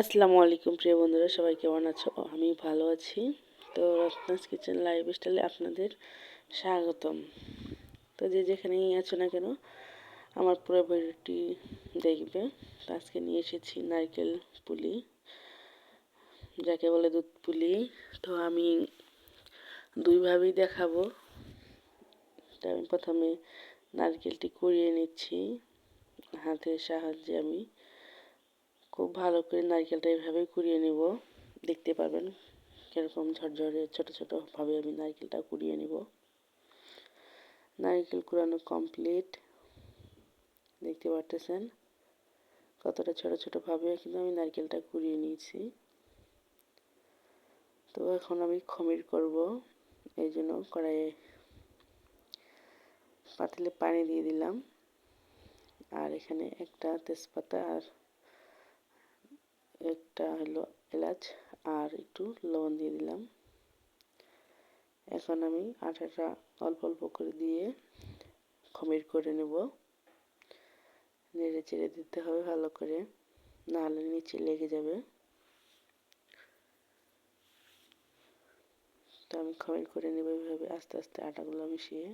আসসালামু আলাইকুম প্রিয় বন্ধুরা, সবাই কেমন আছো? আমি ভালো আছি। তো রত্নাস কিচেন লাইফ স্টাইলে আপনাদের স্বাগতম। তো যে যেখানেই আছো না কেন, আমার পুরো ভিডিওটি দেখবে। তো আজকে নিয়ে এসেছি নারকেল পুলি, যাকে বলে দুধ পুলি। তো আমি দুইভাবেই দেখাবো। তো আমি প্রথমে নারকেলটি কুড়িয়ে নিচ্ছি, হাতের সাহায্যে আমি। খুব ভালো করে নারকেলটা এইভাবে কুড়িয়ে নেব। দেখতে পাবেন কীরকম ঝরঝরে ছোটো ছোটোভাবে আমি নারকেলটা কুড়িয়ে নেব। নারকেল কুড়ানো কমপ্লিট দেখতে পারতেছেন কতটা ছোটো ছোটোভাবে কিন্তু আমি নারকেলটা কুড়িয়ে নিয়েছি। তো এখন আমি খমির করব। এই জন্য কড়াইয়ে পাতিলে পানি দিয়ে দিলাম। আর এখানে একটা তেজপাতা আর একটা হলো এলাচ আর একটু লবণ দিয়ে দিলাম। এখন আমি আটাটা অল্প অল্প করে দিয়ে খমির করে নেব। নেড়ে চেড়ে দিতে হবে ভালো করে, নাহলে নিচে লেগে যাবে। তো আমি খমির করে নেব এভাবে আস্তে আস্তে আটাগুলো মিশিয়ে।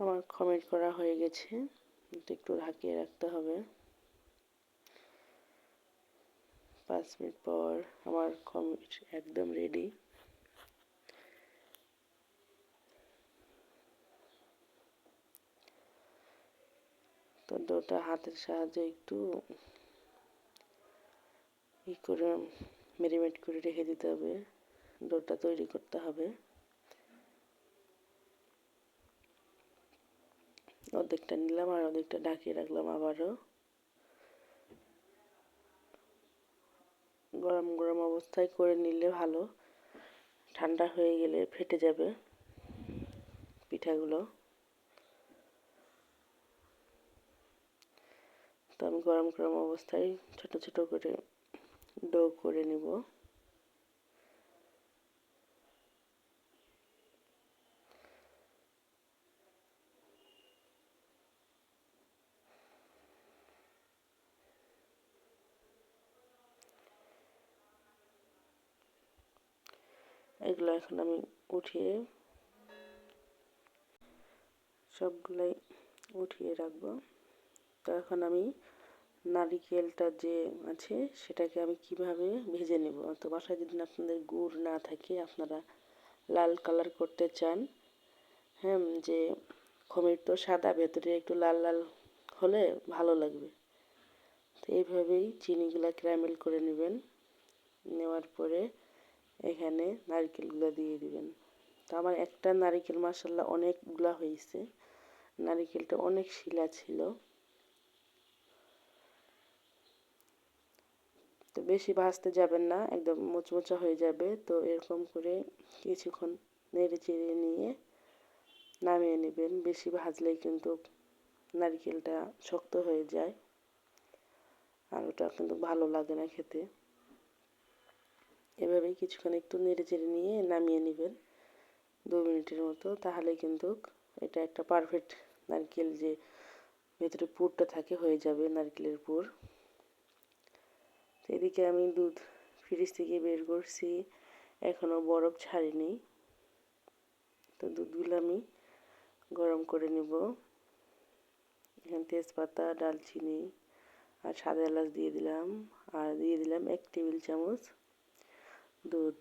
আমার কমেন্ট করা হয়ে গেছে। একটু ঢাকিয়ে রাখতে হবে। পাঁচ মিনিট পর আমার কমেন্ট একদম রেডি তো ডোটা হাতের সাহায্যে একটু ই করে মেরিমেট করে রেখে দিতে হবে। ডোটা তৈরি করতে হবে। অর্ধেকটা নিলাম আর অর্ধেকটা ঢাকিয়ে রাখলাম আবারও। গরম গরম অবস্থায় করে নিলে ভালো। ঠান্ডা হয়ে গেলে ফেটে যাবে পিঠাগুলো। তো আমি গরম গরম অবস্থায় ছোট ছোট করে ডো করে নিব। এগুলো এখন আমি উঠিয়ে সবগুলাই উঠিয়ে রাখব। তো এখন আমি নারিকেলটা যে আছে সেটাকে আমি কীভাবে ভেজে নেব? তো বাসায় যদি আপনাদের গুড় না থাকে, আপনারা লাল কালার করতে চান হ্যাঁ যে খমির তো সাদা, ভেতরে একটু লাল লাল হলে ভালো লাগবে। তো এইভাবেই চিনিগুলা ক্যারামেল করে নেবেন। নেওয়ার পরে এখানে নারকেলগুলো দিয়ে দিবেন। তো আমার একটা নারিকেল মাসাল্লাহ অনেকগুলা হয়েছে নারিকেলটা অনেক শিলা ছিল। তো বেশি ভাজতে যাবেন না, একদম মোচমোচা হয়ে যাবে। তো এরকম করে কিছুক্ষণ নেড়ে চেড়ে নিয়ে নামিয়ে নেবেন। বেশি ভাজলেই কিন্তু নারকেলটা শক্ত হয়ে যায়। আর ওটা কিন্তু ভালো লাগে না খেতে। এভাবেই কিছুক্ষণ একটু নেড়ে চেড়ে নিয়ে নামিয়ে নেবেন দু মিনিটের মতো। তাহলে কিন্তু এটা একটা পারফেক্ট নারকেল যে ভেতরে পুরটা থাকে, হয়ে যাবে নারকেলের পুর। এদিকে আমি দুধ ফ্রিজ থেকে বের করছি এখনও বরফ ছাড়িনি। তো দুধগুলো আমি গরম করে নেব। এখানে তেজপাতা, ডালচিনি আর সাদা এলাচ দিয়ে দিলাম। আর দিয়ে দিলাম এক টেবিল চামচ দুধ,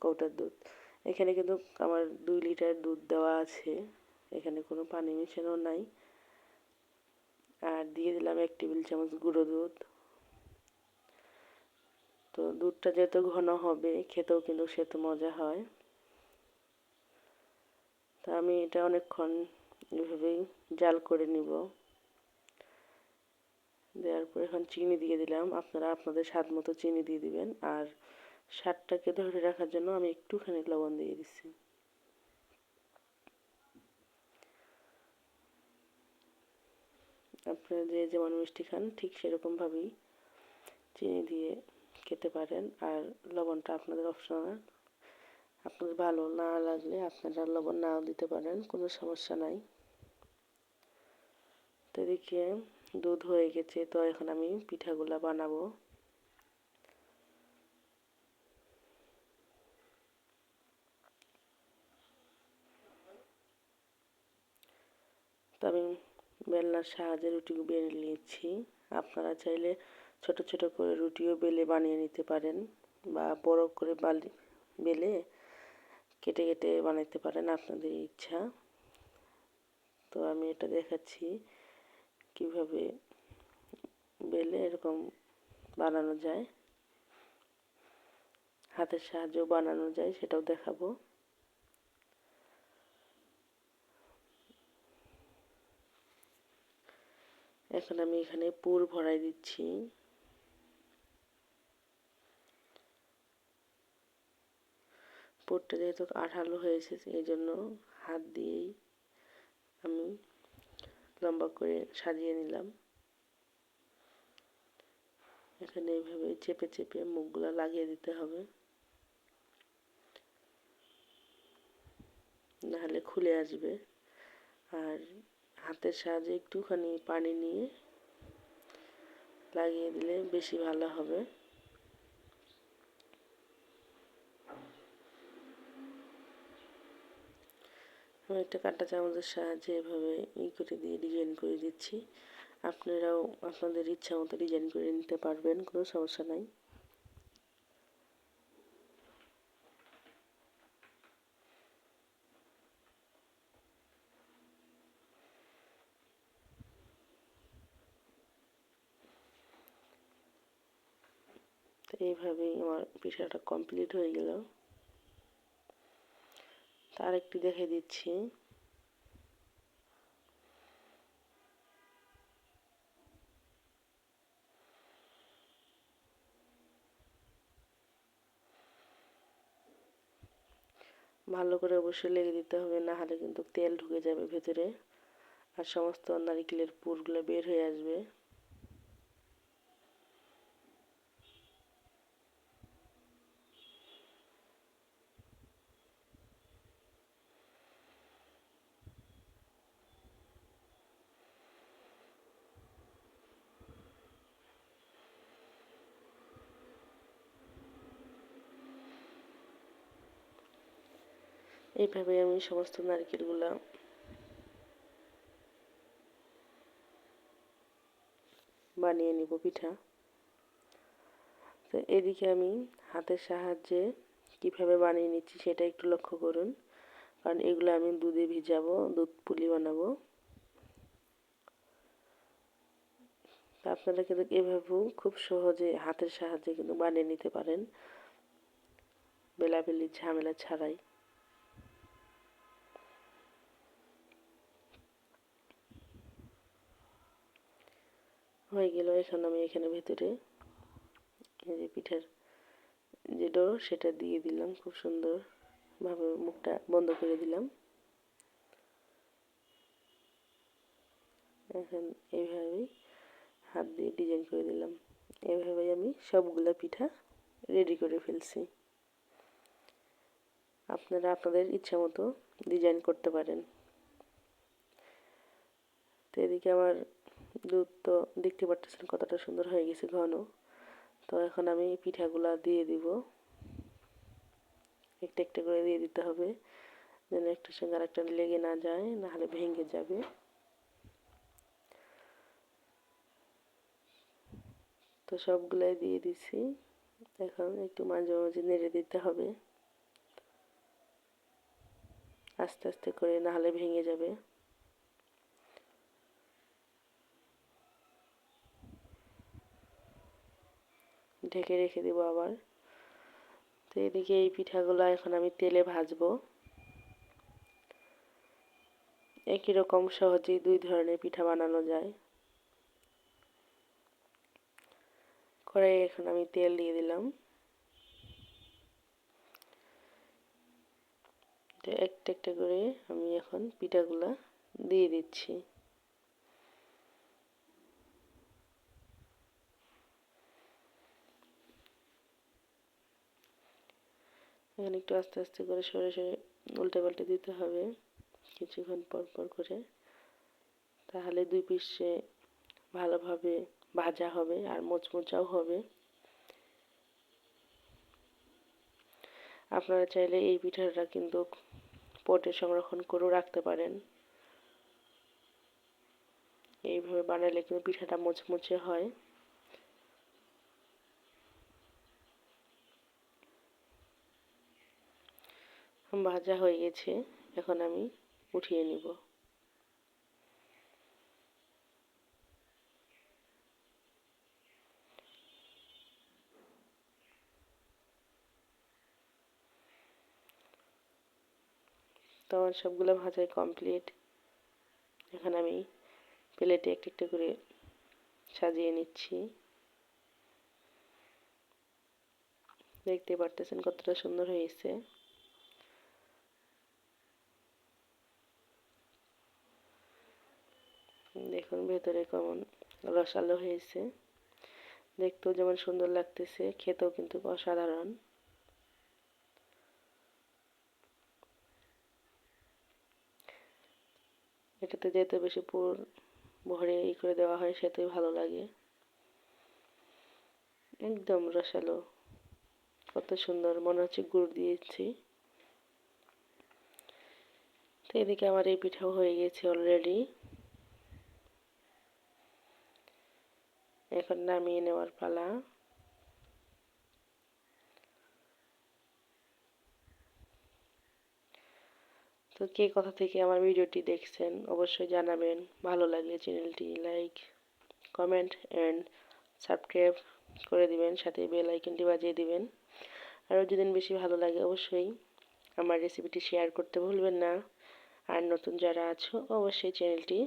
কৌটার দুধ। এখানে কিন্তু আমার দুই লিটার দুধ দেওয়া আছে। এখানে কোনো পানি মেশানো নাই। আর দিয়ে দিলাম এক টেবিল চামচ গুঁড়ো দুধ। তো দুধটা যত ঘন হবে, খেতেও কিন্তু সেত মজা হয়। তা আমি এটা অনেকক্ষণ এভাবেই জাল করে নিব। দেওয়ার পর এখন চিনি দিয়ে দিলাম। আপনারা আপনাদের স্বাদ মতো চিনি দিয়ে দিবেন। আর স্বাদটাকে ধরে রাখার জন্য আমি একটুখানি লবণ দিয়ে দিচ্ছি। আপনারা যে যেমন মিষ্টি খান, ঠিক সেরকমভাবেই চিনি দিয়ে খেতে পারেন। আর লবণটা আপনাদের অপশনাল আপনাদের ভালো না লাগলে আপনারা লবণ নাও দিতে পারেন, কোনো সমস্যা নাই। তো এদিকে দুধ হয়ে গেছে, তো এখন আমি পিঠাগুলা বানাবো। আমি বেলনার সাহায্যে রুটি বেলে নিয়েছি। আপনারা চাইলে ছোট ছোট করে রুটিও বেলে বানিয়ে নিতে পারেন বা বড় করে বালি, বেলে কেটে কেটে বানাতে পারেন আপনাদের ইচ্ছা। তো আমি এটা দেখাচ্ছি কীভাবে বেলে এরকম বানানো যায়। হাতের সাহায্যেও বানানো যায়, সেটাও দেখাবো। এখন আমি এখানে পুর ভরাই দিচ্ছি। পুরটা যেহেতু আঠালো হয়েছে, এই জন্য হাত দিয়েই আমি লম্বা করে সাজিয়ে নিলাম। এখানে এইভাবে চেপে চেপে মুখগুলো লাগিয়ে দিতে হবে। নাহলে খুলে আসবে। আর হাতের সাহায্যে একটুখানি পানি নিয়ে লাগিয়ে দিলে বেশি ভালো হবে। আমি একটা কাঁটা চামচের সাহায্যে এভাবে ই করে দিয়ে ডিজাইন করে দিচ্ছি। আপনারাও আপনাদের ইচ্ছা মতো ডিজাইন করে নিতে পারবেন, কোনো সমস্যা নাই। এইভাবেই আমার পিঠাটা কমপ্লিট হয়ে গেল। তার একটি দেখে দিচ্ছি। ভালো করে অবশ্যই লেগে দিতে হবে, না হলে কিন্তু তেল ঢুকে যাবে ভেতরে। আর সমস্ত নারিকেলের পুরগুলো বের হয়ে আসবে। এইভাবে আমি সমস্ত নারকেলগুলো বানিয়ে নিব পিঠা। তো এদিকে আমি হাতের সাহায্যে কীভাবে বানিয়ে নিচ্ছি সেটা একটু লক্ষ্য করুন। কারণ এগুলো আমি দুধে ভিজাবো, দুধ পুলি বানাবো। আপনারা কিন্তু এভাবেও খুব সহজে হাতের সাহায্যে কিন্তু বানিয়ে নিতে পারেন। বেলাবেলির ঝামেলা ছাড়াই। হয়ে গেল এখন আমি এখানে ভেতরে। এই যে পিঠার যে ডো, সেটা দিয়ে দিলাম খুব সুন্দরভাবে মুখটা বন্ধ করে দিলাম। এখন এইভাবেই হাত দিয়ে ডিজাইন করে দিলাম। এভাবেই আমি সবগুলো পিঠা রেডি করে ফেলছি। আপনারা আপনাদের ইচ্ছা মতো ডিজাইন করতে পারেন। তো এদিকে আমার দুধ তো দেখতে পারতেছেন কতটা সুন্দর হয়ে গেছে ঘন। তো এখন আমি পিঠাগুলা দিয়ে দিব। একটা একটা করে দিয়ে দিতে হবে। যেন একটার সঙ্গে আরেকটা লেগে না যায় নাহলে ভেঙে যাবে। তো সবগুলাই দিয়ে দিছি। এখন একটু মাঝে মাঝে নেড়ে দিতে হবে। আস্তে আস্তে করে নাহলে ভেঙে যাবে। ঢেকে রেখে দেবো আবার। তো এদিকে এই পিঠাগুলো এখন আমি তেলে ভাজবো। একই রকম সহজেই দুই ধরনের পিঠা বানানো যায়। কড়াই এখন আমি তেল দিয়ে দিলাম। একটা একটা করে আমি এখন পিঠাগুলা দিয়ে দিচ্ছি। এখানে একটু আস্তে আস্তে করে সরে সরে উল্টে পাল্টে দিতে হবে কিছুক্ষণ পর পর করে। তাহলে দুই পিসে ভালোভাবে ভাজা হবে আর মোচমোচাও হবে। আপনারা চাইলে এই পিঠাটা কিন্তু পটে সংরক্ষণ করেও রাখতে পারেন। এইভাবে বানালে কিন্তু পিঠাটা মুচমুচে হয়। ভাজা হয়ে গেছে, এখন আমি উঠিয়ে নিব। তো আমার সবগুলো ভাজাই কমপ্লিট এখন আমি প্লেটে একটা একটা করে সাজিয়ে নিচ্ছি। দেখতে পারতেছেন কতটা সুন্দর হয়েছে। ভেতরে কেমন রসালো হয়েছে। দেখতেও যেমন সুন্দর লাগতেছে, খেতেও কিন্তু অসাধারণ। এটাতে যেতে বেশি পুর ভরে ই করে দেওয়া হয়, সেটাই ভালো লাগে। একদম রসালো। কত সুন্দর, মনে হচ্ছে গুড় দিয়েছি। তো এদিকে আমার এই পিঠাও হয়ে গেছে অলরেডি এখন নামিয়ে নেওয়ার পালা। তো কে কোথা থেকে আমার ভিডিওটি দেখছেন, অবশ্যই জানাবেন। ভালো লাগলে চ্যানেলটি লাইক, কমেন্ট অ্যান্ড সাবস্ক্রাইব করে দিবেন, সাথে বেল আইকনটি বাজিয়ে দিবেন। আরও যদি বেশি ভালো লাগে অবশ্যই আমার রেসিপিটি শেয়ার করতে ভুলবেন না। আর নতুন যারা আছো, অবশ্যই চ্যানেলটি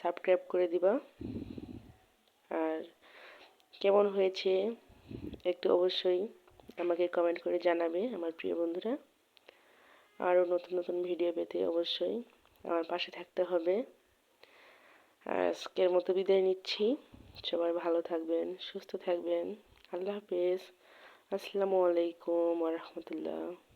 সাবস্ক্রাইব করে দিবা। আর কেমন হয়েছে একটু অবশ্যই আমাকে কমেন্ট করে জানাবে আমার প্রিয় বন্ধুরা। আরও নতুন নতুন ভিডিও পেতে অবশ্যই আমার পাশে থাকতে হবে। আজকের মতো বিদায় নিচ্ছি। সবাই ভালো থাকবেন, সুস্থ থাকবেন। আল্লাহ হাফেজ। আসসালামু আলাইকুম রহমতুল্লাহ।